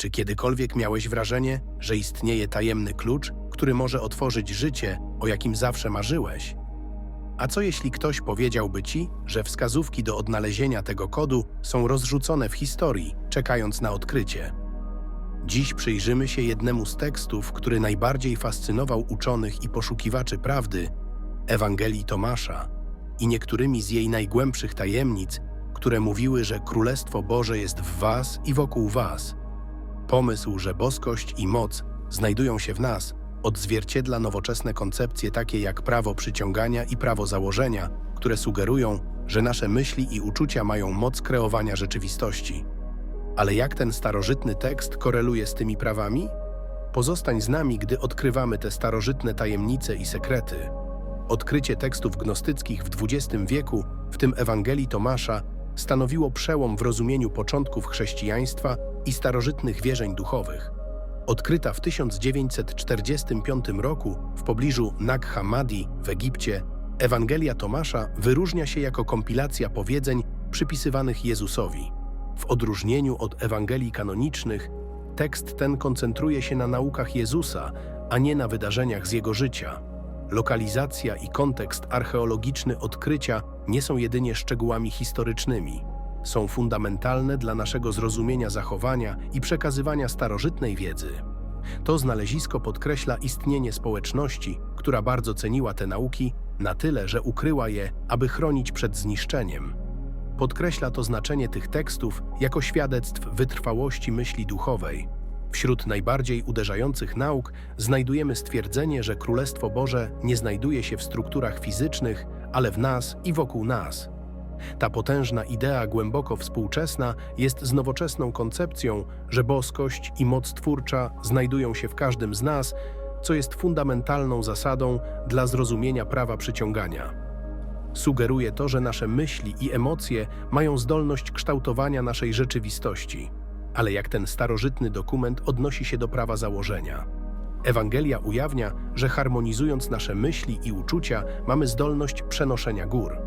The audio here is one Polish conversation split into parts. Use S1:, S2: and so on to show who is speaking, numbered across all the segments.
S1: Czy kiedykolwiek miałeś wrażenie, że istnieje tajemny klucz, który może otworzyć życie, o jakim zawsze marzyłeś? A co jeśli ktoś powiedziałby ci, że wskazówki do odnalezienia tego kodu są rozrzucone w historii, czekając na odkrycie? Dziś przyjrzymy się jednemu z tekstów, który najbardziej fascynował uczonych i poszukiwaczy prawdy Ewangelii Tomasza i niektórymi z jej najgłębszych tajemnic, które mówiły, że Królestwo Boże jest w Was i wokół Was. Pomysł, że boskość i moc znajdują się w nas, odzwierciedla nowoczesne koncepcje takie jak prawo przyciągania i prawo założenia, które sugerują, że nasze myśli i uczucia mają moc kreowania rzeczywistości. Ale jak ten starożytny tekst koreluje z tymi prawami? Pozostań z nami, gdy odkrywamy te starożytne tajemnice i sekrety. Odkrycie tekstów gnostyckich w XX wieku, w tym Ewangelii Tomasza, stanowiło przełom w rozumieniu początków chrześcijaństwa i starożytnych wierzeń duchowych. Odkryta w 1945 roku w pobliżu Nag Hammadi w Egipcie, Ewangelia Tomasza wyróżnia się jako kompilacja powiedzeń przypisywanych Jezusowi. W odróżnieniu od Ewangelii kanonicznych, tekst ten koncentruje się na naukach Jezusa, a nie na wydarzeniach z jego życia. Lokalizacja i kontekst archeologiczny odkrycia nie są jedynie szczegółami historycznymi. Są fundamentalne dla naszego zrozumienia zachowania i przekazywania starożytnej wiedzy. To znalezisko podkreśla istnienie społeczności, która bardzo ceniła te nauki, na tyle, że ukryła je, aby chronić przed zniszczeniem. Podkreśla to znaczenie tych tekstów jako świadectw wytrwałości myśli duchowej. Wśród najbardziej uderzających nauk znajdujemy stwierdzenie, że Królestwo Boże nie znajduje się w strukturach fizycznych, ale w nas i wokół nas. Ta potężna idea, głęboko współczesna, jest z nowoczesną koncepcją, że boskość i moc twórcza znajdują się w każdym z nas, co jest fundamentalną zasadą dla zrozumienia prawa przyciągania. Sugeruje to, że nasze myśli i emocje mają zdolność kształtowania naszej rzeczywistości. Ale jak ten starożytny dokument odnosi się do prawa założenia? Ewangelia ujawnia, że harmonizując nasze myśli i uczucia, mamy zdolność przenoszenia gór.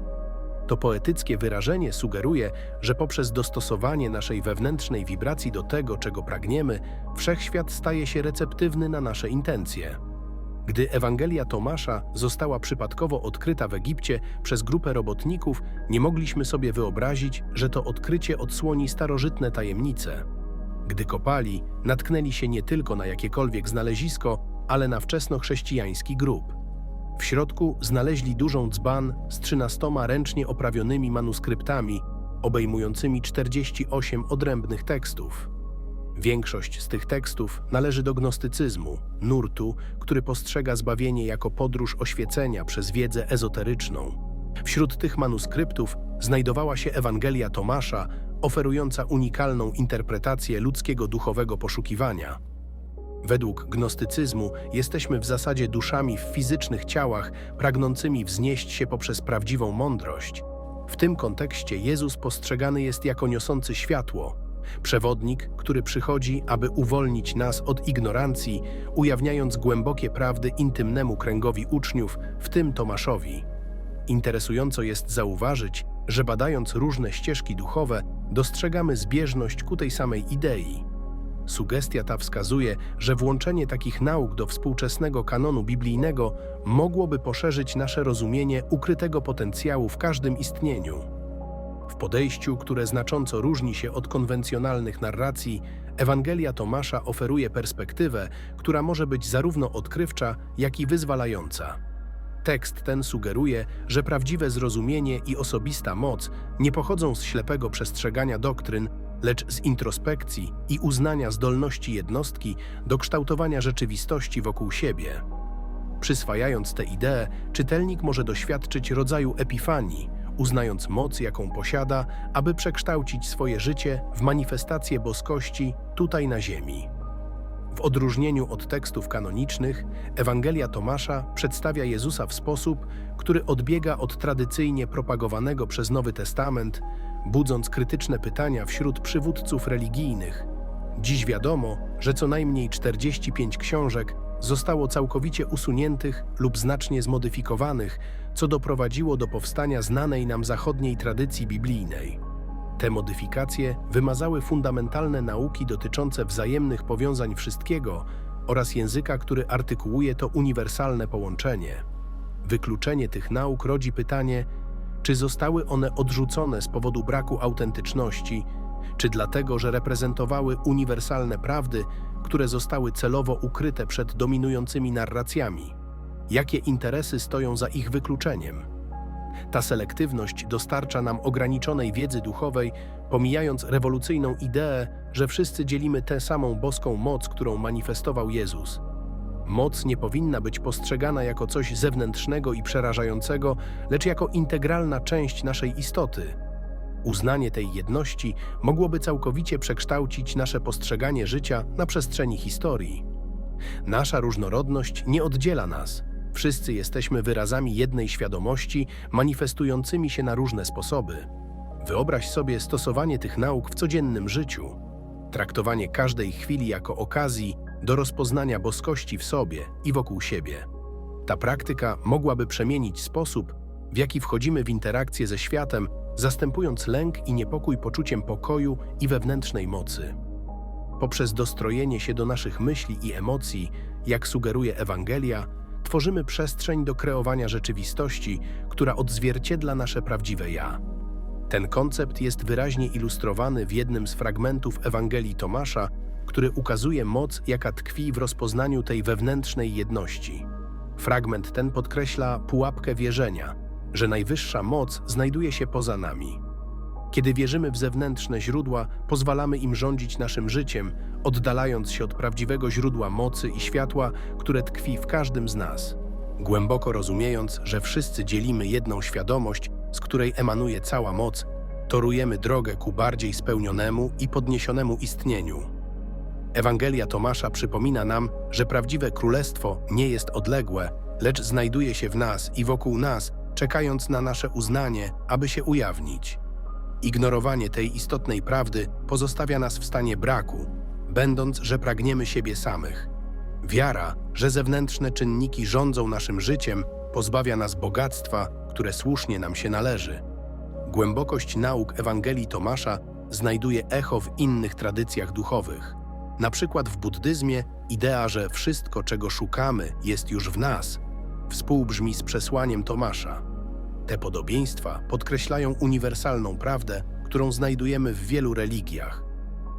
S1: To poetyckie wyrażenie sugeruje, że poprzez dostosowanie naszej wewnętrznej wibracji do tego, czego pragniemy, wszechświat staje się receptywny na nasze intencje. Gdy Ewangelia Tomasza została przypadkowo odkryta w Egipcie przez grupę robotników, nie mogliśmy sobie wyobrazić, że to odkrycie odsłoni starożytne tajemnice. Gdy kopali, natknęli się nie tylko na jakiekolwiek znalezisko, ale na wczesnochrześcijański grób. W środku znaleźli dużą dzban z trzynastoma ręcznie oprawionymi manuskryptami, obejmującymi 48 odrębnych tekstów. Większość z tych tekstów należy do gnostycyzmu, nurtu, który postrzega zbawienie jako podróż oświecenia przez wiedzę ezoteryczną. Wśród tych manuskryptów znajdowała się Ewangelia Tomasza, oferująca unikalną interpretację ludzkiego duchowego poszukiwania. Według gnostycyzmu jesteśmy w zasadzie duszami w fizycznych ciałach, pragnącymi wznieść się poprzez prawdziwą mądrość. W tym kontekście Jezus postrzegany jest jako niosący światło, przewodnik, który przychodzi, aby uwolnić nas od ignorancji, ujawniając głębokie prawdy intymnemu kręgowi uczniów, w tym Tomaszowi. Interesująco jest zauważyć, że badając różne ścieżki duchowe, dostrzegamy zbieżność ku tej samej idei. Sugestia ta wskazuje, że włączenie takich nauk do współczesnego kanonu biblijnego mogłoby poszerzyć nasze rozumienie ukrytego potencjału w każdym istnieniu. W podejściu, które znacząco różni się od konwencjonalnych narracji, Ewangelia Tomasza oferuje perspektywę, która może być zarówno odkrywcza, jak i wyzwalająca. Tekst ten sugeruje, że prawdziwe zrozumienie i osobista moc nie pochodzą z ślepego przestrzegania doktryn, lecz z introspekcji i uznania zdolności jednostki do kształtowania rzeczywistości wokół siebie. Przyswajając tę ideę, czytelnik może doświadczyć rodzaju epifanii, uznając moc, jaką posiada, aby przekształcić swoje życie w manifestację boskości tutaj na ziemi. W odróżnieniu od tekstów kanonicznych, Ewangelia Tomasza przedstawia Jezusa w sposób, który odbiega od tradycyjnie propagowanego przez Nowy Testament, budząc krytyczne pytania wśród przywódców religijnych. Dziś wiadomo, że co najmniej 45 książek zostało całkowicie usuniętych lub znacznie zmodyfikowanych, co doprowadziło do powstania znanej nam zachodniej tradycji biblijnej. Te modyfikacje wymazały fundamentalne nauki dotyczące wzajemnych powiązań wszystkiego oraz języka, który artykułuje to uniwersalne połączenie. Wykluczenie tych nauk rodzi pytanie, czy zostały one odrzucone z powodu braku autentyczności, czy dlatego, że reprezentowały uniwersalne prawdy, które zostały celowo ukryte przed dominującymi narracjami. Jakie interesy stoją za ich wykluczeniem? Ta selektywność dostarcza nam ograniczonej wiedzy duchowej, pomijając rewolucyjną ideę, że wszyscy dzielimy tę samą boską moc, którą manifestował Jezus. Moc nie powinna być postrzegana jako coś zewnętrznego i przerażającego, lecz jako integralna część naszej istoty. Uznanie tej jedności mogłoby całkowicie przekształcić nasze postrzeganie życia na przestrzeni historii. Nasza różnorodność nie oddziela nas. Wszyscy jesteśmy wyrazami jednej świadomości, manifestującymi się na różne sposoby. Wyobraź sobie stosowanie tych nauk w codziennym życiu. Traktowanie każdej chwili jako okazji do rozpoznania boskości w sobie i wokół siebie. Ta praktyka mogłaby przemienić sposób, w jaki wchodzimy w interakcję ze światem, zastępując lęk i niepokój poczuciem pokoju i wewnętrznej mocy. Poprzez dostrojenie się do naszych myśli i emocji, jak sugeruje Ewangelia, tworzymy przestrzeń do kreowania rzeczywistości, która odzwierciedla nasze prawdziwe ja. Ten koncept jest wyraźnie ilustrowany w jednym z fragmentów Ewangelii Tomasza, który ukazuje moc, jaka tkwi w rozpoznaniu tej wewnętrznej jedności. Fragment ten podkreśla pułapkę wierzenia, że najwyższa moc znajduje się poza nami. Kiedy wierzymy w zewnętrzne źródła, pozwalamy im rządzić naszym życiem, oddalając się od prawdziwego źródła mocy i światła, które tkwi w każdym z nas. Głęboko rozumiejąc, że wszyscy dzielimy jedną świadomość, z której emanuje cała moc, torujemy drogę ku bardziej spełnionemu i podniesionemu istnieniu. Ewangelia Tomasza przypomina nam, że prawdziwe królestwo nie jest odległe, lecz znajduje się w nas i wokół nas, czekając na nasze uznanie, aby się ujawnić. Ignorowanie tej istotnej prawdy pozostawia nas w stanie braku, będąc, że pragniemy siebie samych. Wiara, że zewnętrzne czynniki rządzą naszym życiem, pozbawia nas bogactwa, które słusznie nam się należy. Głębokość nauk Ewangelii Tomasza znajduje echo w innych tradycjach duchowych. Na przykład w buddyzmie idea, że wszystko, czego szukamy, jest już w nas, współbrzmi z przesłaniem Tomasza. Te podobieństwa podkreślają uniwersalną prawdę, którą znajdujemy w wielu religiach.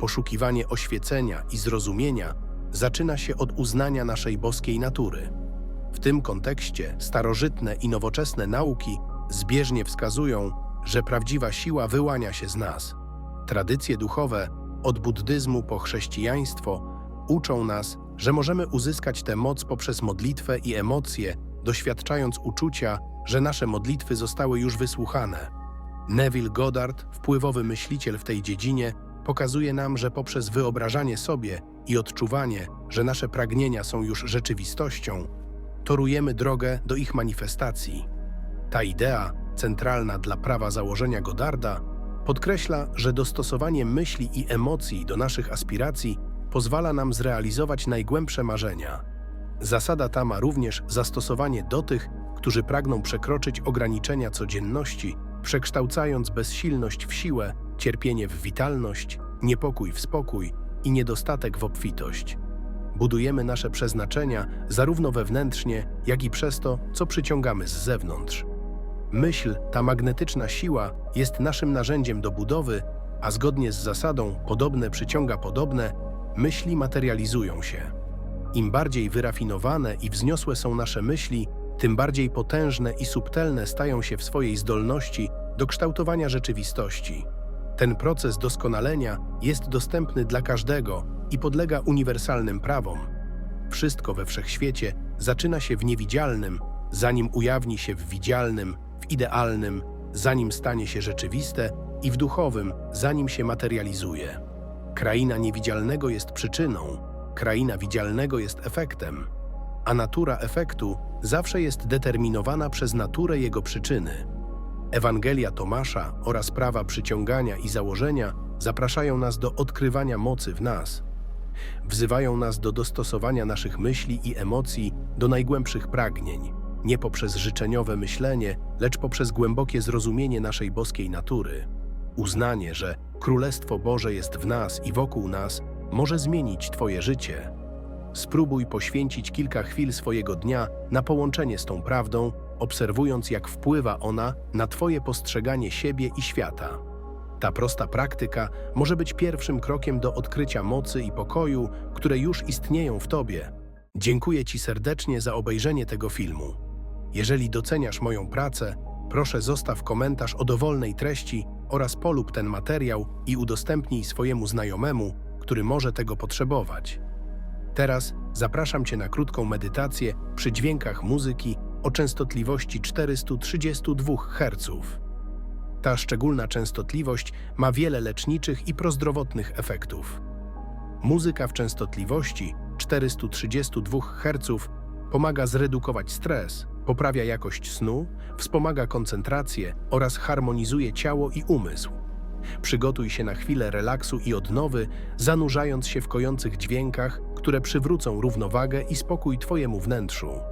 S1: Poszukiwanie oświecenia i zrozumienia zaczyna się od uznania naszej boskiej natury. W tym kontekście starożytne i nowoczesne nauki zbieżnie wskazują, że prawdziwa siła wyłania się z nas. Tradycje duchowe, od buddyzmu po chrześcijaństwo, uczą nas, że możemy uzyskać tę moc poprzez modlitwę i emocje, doświadczając uczucia, że nasze modlitwy zostały już wysłuchane. Neville Goddard, wpływowy myśliciel w tej dziedzinie, pokazuje nam, że poprzez wyobrażanie sobie i odczuwanie, że nasze pragnienia są już rzeczywistością, torujemy drogę do ich manifestacji. Ta idea, centralna dla prawa założenia Goddarda, podkreśla, że dostosowanie myśli i emocji do naszych aspiracji pozwala nam zrealizować najgłębsze marzenia. Zasada ta ma również zastosowanie do tych, którzy pragną przekroczyć ograniczenia codzienności, przekształcając bezsilność w siłę, cierpienie w witalność, niepokój w spokój i niedostatek w obfitość. Budujemy nasze przeznaczenia zarówno wewnętrznie, jak i przez to, co przyciągamy z zewnątrz. Myśl, ta magnetyczna siła, jest naszym narzędziem do budowy, a zgodnie z zasadą podobne przyciąga podobne, myśli materializują się. Im bardziej wyrafinowane i wzniosłe są nasze myśli, tym bardziej potężne i subtelne stają się w swojej zdolności do kształtowania rzeczywistości. Ten proces doskonalenia jest dostępny dla każdego i podlega uniwersalnym prawom. Wszystko we wszechświecie zaczyna się w niewidzialnym, zanim ujawni się w widzialnym, w idealnym, zanim stanie się rzeczywiste i w duchowym, zanim się materializuje. Kraina niewidzialnego jest przyczyną, kraina widzialnego jest efektem, a natura efektu zawsze jest determinowana przez naturę jego przyczyny. Ewangelia Tomasza oraz prawa przyciągania i założenia zapraszają nas do odkrywania mocy w nas. Wzywają nas do dostosowania naszych myśli i emocji do najgłębszych pragnień, nie poprzez życzeniowe myślenie, lecz poprzez głębokie zrozumienie naszej boskiej natury. Uznanie, że Królestwo Boże jest w nas i wokół nas, może zmienić Twoje życie. Spróbuj poświęcić kilka chwil swojego dnia na połączenie z tą prawdą, obserwując, jak wpływa ona na Twoje postrzeganie siebie i świata. Ta prosta praktyka może być pierwszym krokiem do odkrycia mocy i pokoju, które już istnieją w Tobie. Dziękuję Ci serdecznie za obejrzenie tego filmu. Jeżeli doceniasz moją pracę, proszę zostaw komentarz o dowolnej treści oraz polub ten materiał i udostępnij swojemu znajomemu, który może tego potrzebować. Teraz zapraszam Cię na krótką medytację przy dźwiękach muzyki o częstotliwości 432 Hz. Ta szczególna częstotliwość ma wiele leczniczych i prozdrowotnych efektów. Muzyka w częstotliwości 432 Hz pomaga zredukować stres, poprawia jakość snu, wspomaga koncentrację oraz harmonizuje ciało i umysł. Przygotuj się na chwilę relaksu i odnowy, zanurzając się w kojących dźwiękach, które przywrócą równowagę i spokój Twojemu wnętrzu.